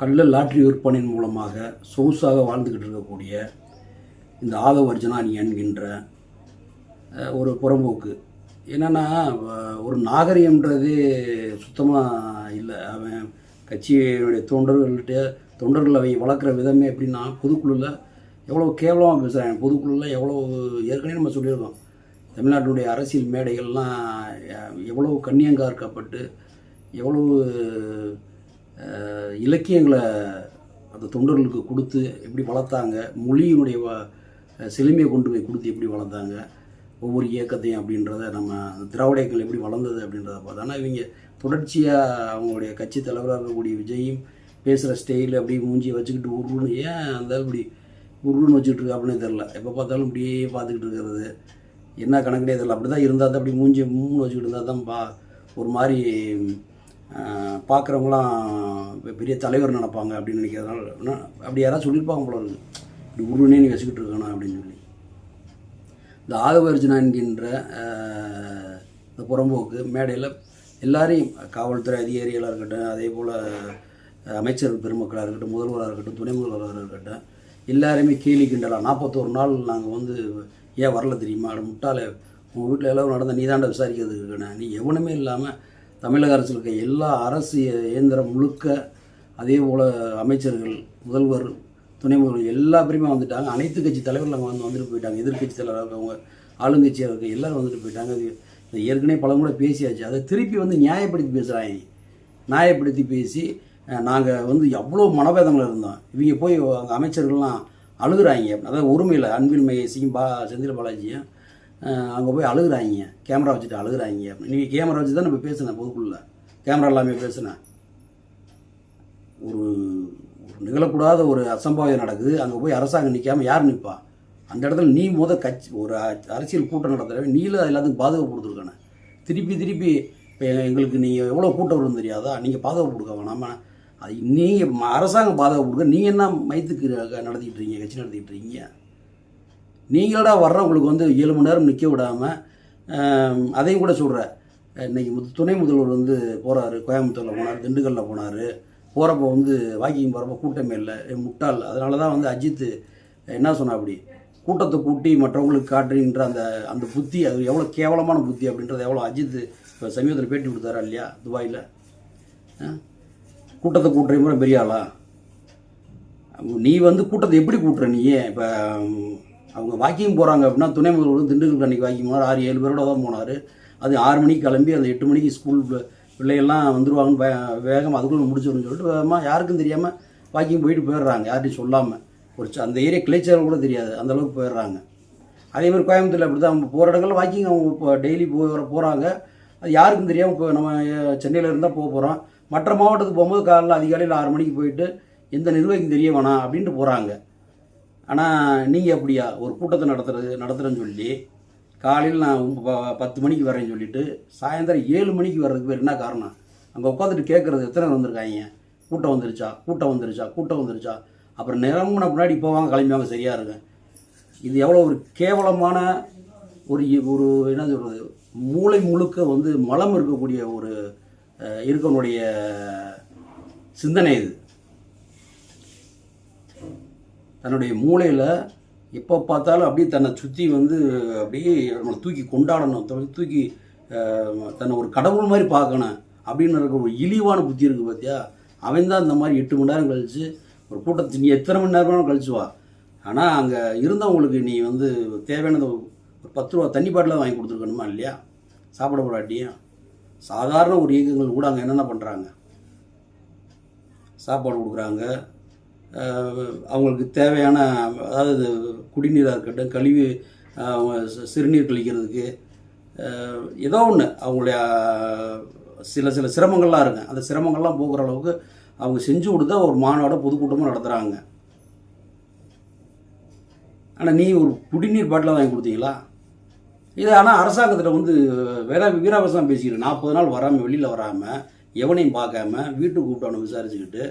கள்ள லாட்ரி விற்பனையின் மூலமாக சொகுசாக வாழ்ந்துக்கிட்டு இருக்கக்கூடிய இந்த ஆதவ அர்ஜுனான் என்கின்ற ஒரு புறம்போக்கு. என்னென்னா ஒரு நாகரிகம்ன்றது சுத்தமாக இல்லை. அவன் கட்சியினுடைய தொண்டர்கள்ட்ட தொண்டர்கள் அவை வளர்க்குற விதமே எப்படின்னா பொதுக்குழுவில் எவ்வளோ கேவலமாக பேசுகிறாங்க பொதுக்குழுவில் எவ்வளோ ஏற்கனவே நம்ம சொல்லியிருக்கோம். தமிழ்நாட்டுடைய அரசியல் மேடைகள்லாம் எவ்வளோ கண்ணியங்கார்க்கப்பட்டு எவ்வளவு இலக்கியங்களை அந்த தொண்டர்களுக்கு கொடுத்து எப்படி வளர்த்தாங்க மொழியினுடைய செழுமையை கொண்டு போய் கொடுத்து எப்படி வளர்த்தாங்க ஒவ்வொரு இயக்கத்தையும் அப்படின்றத நம்ம திராவிடங்கள் திராவிட இயக்கங்கள் எப்படி வளர்ந்தது அப்படின்றத பார்த்தோம் ஆனால் இவங்க தொடர்ச்சியாக அவங்களுடைய கட்சி தலைவராக இருக்கக்கூடிய விஜயும் பேசுகிற ஸ்டைல் அப்படியே மூஞ்சி வச்சுக்கிட்டு உருன்னு ஏன் அந்த இப்படி உருன்னு வச்சுக்கிட்டு இருக்கா அப்படின்னு தெரில எப்போ பார்த்தாலும் இப்படியே பார்த்துக்கிட்டு இருக்கிறது. என்ன கணக்குனே தெரில அப்படி தான் இருந்தால் தான் அப்படி மூஞ்சி மூணு வச்சுக்கிட்டு இருந்தால் தான் பா ஒரு மாதிரி பார்க்குறவங்களாம் பெரிய தலைவர் நினப்பாங்க அப்படின்னு நினைக்கிறதுனால அப்படி யாராவது சொல்லியிருப்பாங்க போல இருக்கு. இப்படி உருவனே நீ வச்சுக்கிட்டு இருக்கணும் அப்படின்னு சொல்லி. இந்த ஆதவர்ஜுனா என்கின்ற இந்த புறம்போக்கு மேடையில் எல்லாரையும் காவல்துறை அதிகாரிகளாக இருக்கட்டும் அதே போல் அமைச்சர் பெருமக்களாக இருக்கட்டும் முதல்வராக இருக்கட்டும் துணை முதல்வராக இருக்கட்டும் எல்லாருமே கேலி கிண்டலாம் நாற்பத்தோரு நாள் நாங்கள் வந்து ஏன் வரல தெரியுமா? அட முட்டாளே உங்கள் வீட்டில் எல்லாம் நடந்த நீதாண்ட விசாரிக்கிறதுக்கு இருக்கணும். நீ எவனுமே இல்லாமல் தமிழக அரசில் இருக்க எல்லா அரசு இயந்திரம் முழுக்க அதே போல் அமைச்சர்கள் முதல்வர் துணை முதல்வர் எல்லா பேருமே வந்துட்டாங்க. அனைத்து கட்சி தலைவர்கள் அங்கே வந்து வந்துட்டு போயிட்டாங்க. எதிர்கட்சி தலைவராக இருக்கவங்க ஆளுங்கட்சியாக இருக்க எல்லோரும் வந்துட்டு போயிட்டாங்க. அது ஏற்கனவே பல முறை பேசியாச்சு. அதை திருப்பி வந்து நியாயப்படுத்தி பேசுகிறாங்க நியாயப்படுத்தி பேசி நாங்கள் வந்து எவ்வளோ மனவேதனையில் இருந்தோம். இவங்க போய் அங்கே அமைச்சர்கள்லாம் அழுகுறாங்க. அதாவது உரிமையில் அன்பில் மகேசியும் பா செந்தில் பாலாஜியும் அங்கே போய் அழுகுறாங்க. கேமரா வச்சுட்டு அழுகுறாங்க. நீங்கள் கேமரா வச்சு தான் நம்ம பேசினேன் பொதுக்குள்ளே. கேமரா இல்லாமல் பேசினேன் ஒரு நிகழக்கூடாத ஒரு அசம்பாவம் நடக்குது. அங்கே போய் அரசாங்கம் நிற்காமல் யார் நிற்பா அந்த இடத்துல நீ முத கட்சி ஒரு அ- அரசியல் கூட்டம் நடத்துகிற நீல எல்லாத்துக்கும் பாதுகாப்பு கொடுத்துருக்கானே திருப்பி திருப்பி இப்போ எங்களுக்கு நீங்கள் எவ்வளோ கூட்டம் வரும்னு தெரியாதா? நீங்கள் பாதுகாப்பு கொடுக்க வேணாமா. அது நீங்கள் அரசாங்கம் பாதுகாப்பு கொடுக்க நீங்கள் என்ன மைத்துக்கு நடத்திட்டு இருக்கீங்க கட்சி நடத்திட்டு இருக்கீங்க? நீங்களடா வர்றவங்களுக்கு வந்து ஏழு மணி நேரம் நிற்க விடாமல் அதையும் கூட சொல்கிறேன் இன்றைக்கி முத்து- துணை முதல்வர் வந்து போகிறாரு கோயம்புத்தூரில் போனார் திண்டுக்கல்லில் போனார். போகிறப்ப வந்து வாக்கிங் போகிறப்ப கூட்டமே இல்லை ஏ, முட்டாள். அதனால தான் வந்து அஜித் என்ன சொன்னா அப்படி கூட்டத்தை கூட்டி மற்றவங்களுக்கு காட்டுறீன்ற அந்த அந்த புத்தி அது எவ்வளோ கேவலமான புத்தி அப்படின்றது எவ்வளோ அஜித் இப்போ சமீபத்தில் பேட்டி கொடுத்தாரா இல்லையா துபாயில்? கூட்டத்தை கூட்டுற முறை பெரிய ஆளா? நீ வந்து கூட்டத்தை எப்படி கூட்டுற நீ இப்போ அவங்க வாக்கிங் போகிறாங்க அப்படின்னா துணை முதல்வர் திண்டுக்கல் அன்னைக்கு வாக்கிங் போனார். ஆறு ஏழு பேரோட தான் போனார். அது ஆறு மணிக்கு கிளம்பி அந்த எட்டு மணிக்கு ஸ்கூல் பிள்ளைகள்லாம் வந்துடுவாங்கன்னு வே- வேகமாக அதுக்குள்ளே முடிச்சிடும்னு சொல்லிட்டு வேகமாக யாருக்கும் தெரியாமல் வாக்கிங் போயிட்டு போயிடுறாங்க. யார்ட்டையும் சொல்லாமல் ஒரு அந்த ஏரியா கிளைச்சர் கூட தெரியாது. அந்த அளவுக்கு போயிடுறாங்க. அதே மாதிரி கோயம்புத்தூரில் அப்படி தான் போகிற இடங்கள்ல வாக்கிங் அவங்க இப்போ டெய்லி போய் வர போகிறாங்க அது யாருக்கும் தெரியாமல் இப்போ நம்ம சென்னையில் இருந்தால் போக போகிறோம் மற்ற மாவட்டத்துக்கு போகும்போது காலைல அதிகாலையில் ஆறு மணிக்கு போயிட்டு எந்த நிர்வாகிக்கும் தெரிய வேணாம் அப்படின்ட்டு போகிறாங்க ஆனால் நீங்கள் அப்படியா ஒரு கூட்டத்தை நடத்துறது நடத்துகிறேன்னு சொல்லி காலையில் நான் ப- பத்து மணிக்கு வரேன்னு சொல்லிட்டு சாயந்தரம் ஏழு மணிக்கு வர்றதுக்கு பேர் என்ன காரணம்? அங்கே உட்காந்துட்டு கேட்குறது எத்தனை பேர் வந்திருக்காங்க? கூட்டம் வந்துருச்சா? கூட்டம் வந்துருச்சா? கூட்டம் வந்துருச்சா? அப்புறம் நிரம்பின முன்னாடி போவாங்க கிளம்பிவாங்க சரியாக இருக்கும் இது எவ்வளோ ஒரு கேவலமான ஒரு ஒரு என்ன சொல்கிறது மூளை முழுக்க வந்து மலம் இருக்கக்கூடிய ஒரு அஹ், இருக்கவனுடைய சிந்தனை இது. தன்னுடைய மூளையில் எப்போ பார்த்தாலும் அப்படியே தன்னை சுற்றி வந்து அப்படியே நம்மளை தூக்கி கொண்டாடணும் தூக்கி தன்னை ஒரு கடவுள் மாதிரி பார்க்கணும் அப்படின்னு இருக்க ஒரு இழிவான புத்தி இருக்குது பார்த்தியா அவன் தான் இந்த மாதிரி எட்டு மணி நேரம் கழித்து ஒரு கூட்டத்தை நீ எத்தனை மணி நேரம் கழிச்சு வா. ஆனால் அங்கே இருந்தவங்களுக்கு நீ வந்து தேவையானது ஒரு பத்து ரூபா தண்ணி பாட்டில் வாங்கி கொடுத்துருக்கணுமா இல்லையா? சாப்பிட போடாட்டியும் சாதாரண ஒரு இயக்கங்கள் கூட அங்கே என்னென்ன பண்ணுறாங்க சாப்பாடு கொடுக்குறாங்க அவங்களுக்கு தேவையான அதாவது குடிநீராக இருக்கட்டும் கழிவு சிறுநீர் கழிக்கிறதுக்கு ஏதோ ஒன்று அவங்களுடைய சில சில சிரமங்கள்லாம் இருக்கு. அந்த சிரமங்கள்லாம் போகிற அளவுக்கு அவங்க செஞ்சு கொடுத்தா ஒரு மாநாட பொதுக்கூட்டமும் நடத்துகிறாங்க ஆனால் நீ ஒரு குடிநீர் பாட்டில் வாங்கி கொடுத்தீங்களா? இது ஆனால் அரசாங்கத்தில் வந்து வேற வீராவசம் பேசிக்கிட்டு நாற்பது நாள் வராமல் வெளியில் வராமல் எவனையும் பார்க்காம வீட்டுக்கு கூப்பிட்டவனை விசாரிச்சுக்கிட்டு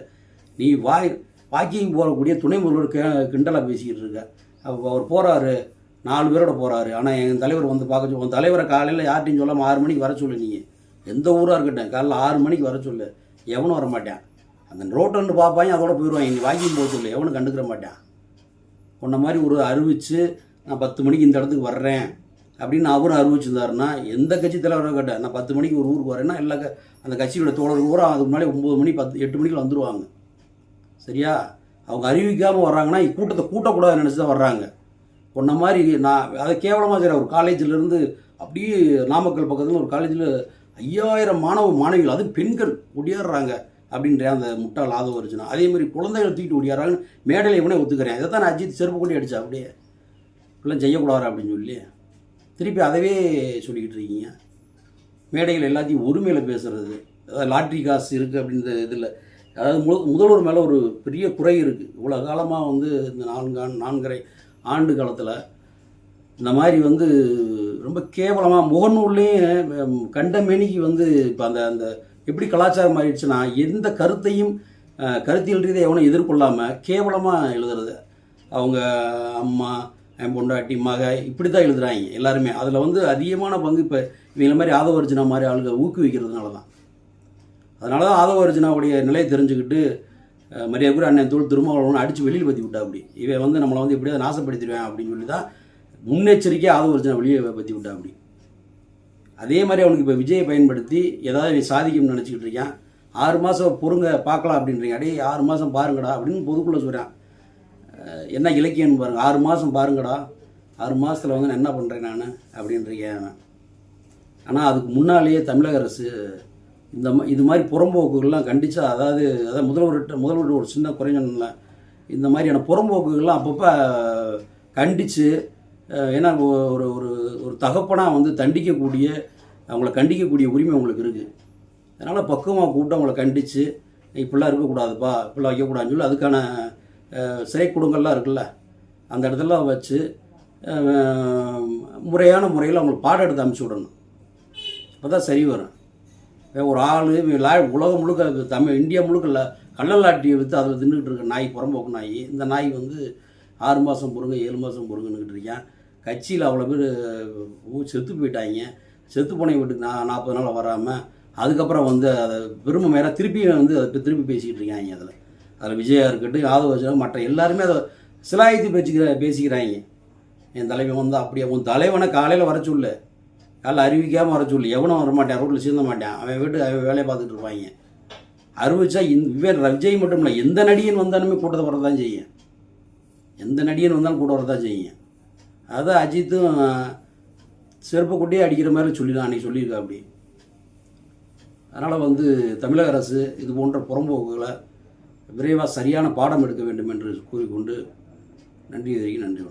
நீ வாய் வாக்கிங் போகக்கூடிய துணை முதல்வர் கிண்டலாக பேசிக்கிட்டு இருக்க. அப்போ அவர் போகிறாரு நாலு பேரோட போகிறாரு ஆனால் என் தலைவர் வந்து பார்க்க உன் தலைவரை காலையில் யார்ட்டையும் சொல்லாமல் ஆறு மணிக்கு வர சொல்லு நீங்கள் எந்த ஊராக இருக்கட்டும் காலைல ஆறு மணிக்கு வர சொல்லு. எவனும் வர மாட்டான். அந்த ரோட்டன்னு பார்ப்பாங்க அதோட போயிடுவாங்க நீ வாக்கிங் போக சொல்லு. எவனும் கண்டுக்கிற மாட்டான். உன்ன மாதிரி ஒரு அறிவிச்சு நான் பத்து மணிக்கு இந்த இடத்துக்கு வர்றேன் அப்படின்னு அவரும் அறிவிச்சிருந்தாருன்னா எந்த கட்சி தலைவராக கேட்டேன் நான் பத்து மணிக்கு ஒரு ஊருக்கு வரேன்னா எல்லா அந்த கட்சியோட தோழர் பூரா அதுக்கு முன்னாடி ஒம்பது மணி பத்து எட்டு மணிக்கு வந்துடுவாங்க சரியா? அவங்க அறிவிக்காமல் வர்றாங்கன்னா கூட்டத்தை கூட்டக்கூடாதுன்னு நினச்சி தான் வர்றாங்க. உன்ன மாதிரி நான் அதை கேவலமாக சரி ஒரு காலேஜிலேருந்து அப்படியே நாமக்கல் பக்கத்தில் ஒரு காலேஜில் ஐயாயிரம் மாணவ மாணவிகள் அது பெண்கள் ஒடியாடுறாங்க அப்படின்ற அந்த முட்டாள் ஆதவ வருச்சுனா அதே மாதிரி குழந்தைகள் தூக்கிட்டு ஒடியாடுறாங்கன்னு மேடையில் இவனே ஒத்துக்கிறேன். இதை தான் நான் அஜித் செருப்பு கொண்டு அடித்தா அப்படியே. இப்படிலாம் செய்யக்கூடாது அப்படின்னு சொல்லி. திருப்பி அதவே சொல்லிக்கிட்டு இருக்கீங்க. மேடைகள் எல்லாத்தையும் ஒருமையில் பேசுகிறது அதாவது லாட்ரி காசு இருக்குது அப்படின்ற இதில். அதாவது மு முதல்வர் மேலே ஒரு பெரிய குறை இருக்குது இவ்வளோ காலமாக வந்து இந்த நான்கு நான்கரை ஆண்டு காலத்தில் இந்த மாதிரி வந்து ரொம்ப கேவலமாக முகநூல்லையும் கண்டமேனிக்கு வந்து இப்போ அந்த அந்த எப்படி கலாச்சாரம் ஆயிடுச்சுன்னா எந்த கருத்தையும் கருத்தியல் ரீதியாக எவனும் எதிர்கொள்ளாமல் கேவலமாக எழுதுறது. அவங்க அம்மா என் பொண்டாட்டி மக இப்படி தான் எழுதுகிறாங்க எல்லாருமே. அதில் வந்து அதிகமான பங்கு இப்போ இவங்கள மாதிரி ஆதவர்ஜனா மாதிரி ஆளுங்க ஊக்குவிக்கிறதுனால தான் அதனால தான் ஆதவ அர்ஜுனாவுடைய நிலையை தெரிஞ்சுக்கிட்டு அஹ், மரியாதைக்குரிய அண்ணன் தோல் திருமாவளவன் அடித்து வெளியில் பற்றி விட்டா அப்படி. இவன் வந்து நம்மளை வந்து எப்படியாவது நாசப்படுத்திடுவேன் அப்படின்னு சொல்லி தான் முன்னெச்சரிக்கையாக ஆதவர்ஜினா வெளியே பற்றி விட்டா அப்படி. அதே மாதிரி அவனுக்கு இப்போ விஜயை பயன்படுத்தி ஏதாவது இவன் சாதிக்கும்னு நினச்சிக்கிட்டு இருக்கான் ஆறு மாதம் பொறுங்க பார்க்கலாம் அப்படின்றீங்க. அடே ஆறு மாதம் பாருங்கடா அப்படின்னு பொதுக்குள்ளே சொல்கிறான் என்ன இலக்கியம்னு பாருங்கள் ஆறு மாதம் பாருங்கடா. ஆறு மாதத்தில் வந்து நான் என்ன பண்ணுறேன் நான் அப்படின்றீங்க ஆனால் அதுக்கு முன்னாலேயே தமிழக அரசு இந்த மா- இது மாதிரி புறம்போக்குகள்லாம் கண்டிச்சா அதாவது அதாவது முதல்வர்கிட்ட முதல்வர்கிட்ட ஒரு சின்ன குறைஞ்சல இந்த மாதிரியான புறம்போக்குகள்லாம் அப்பப்போ கண்டித்து ஏன்னா ஒரு ஒரு ஒரு தகப்பனாக வந்து தண்டிக்கக்கூடிய அவங்கள கண்டிக்கக்கூடிய உரிமை அவங்களுக்கு இருக்குது அதனால் பக்குவமாக கூப்பிட்டு அவங்கள கண்டித்து இப்படிலாம் இருக்கக்கூடாதுப்பா இப்படிலாம் வைக்கக்கூடாதுன்னு சொல்லி அதுக்கான சிறை குடுங்கள்லாம் இருக்குல்ல அந்த இடத்துல வச்சு முறையான முறையில் அவங்களுக்கு பாடம் எடுத்து அமுச்சு விடணும். அப்போ தான் சரி வரும். ஒரு ஆள் உலகம் முழுக்க தமிழ் இந்தியா முழுக்க இல்லை கள்ளலாட்டியை விற்று அதில் தின்னுக்கிட்டு இருக்க நாய் புறம்போக்கு நாய். இந்த நாய் வந்து ஆறு மாதம் பொறுங்க ஏழு மாதம் பொறுங்கன்னுக்கிட்டு இருக்கேன். கட்சியில் அவ்வளோ பேர் ஊ செத்து போயிட்டாங்க. செத்து போன வீட்டுக்கு நான் நாற்பது நாள் வராமல் அதுக்கப்புறம் வந்து அதை பெருமை மேலே திருப்பி வந்து அதை திருப்பி பேசிக்கிட்டு இருக்காங்க அதில். அதில் விஜயா இருக்கட்டும் யாதவ் மற்ற எல்லாருமே அதை சிலாயத்து பேசிக்கிற பேசிக்கிறாங்க. என் தலைவன் வந்து அப்படியே உன் தலைவனை காலையில் வர சொல்லு. காலைல அறிவிக்காமல் வர சொல்லி. எவனும் வரமாட்டான் ரோட்டில் சீந்த மாட்டான். அவன் வீட்டு அவன் வேலையை பார்த்துட்டு இருப்பாங்க. அறிவிச்சா இந்த இவன் விஜய் மட்டும் இல்லை எந்த நடிகன் வந்தாலுமே கூட்டத்தை வரதான் செய்யும். எந்த நடிகன் வந்தாலும் கூட வரதான் செய்யும். அதான் அஜித்தும் செருப்பு கொட்டியே அடிக்கிற மாதிரி சொல்லிடலாம் அன்றைக்கி சொல்லியிருக்கா அப்படி. அதனால் வந்து தமிழக அரசு இது போன்ற புறம்போக்குகளை விரைவாக சரியான பாடம் எடுக்க வேண்டும் என்று கூறிக்கொண்டு நன்றி தெரிவிக்க நன்றி வணக்கம்.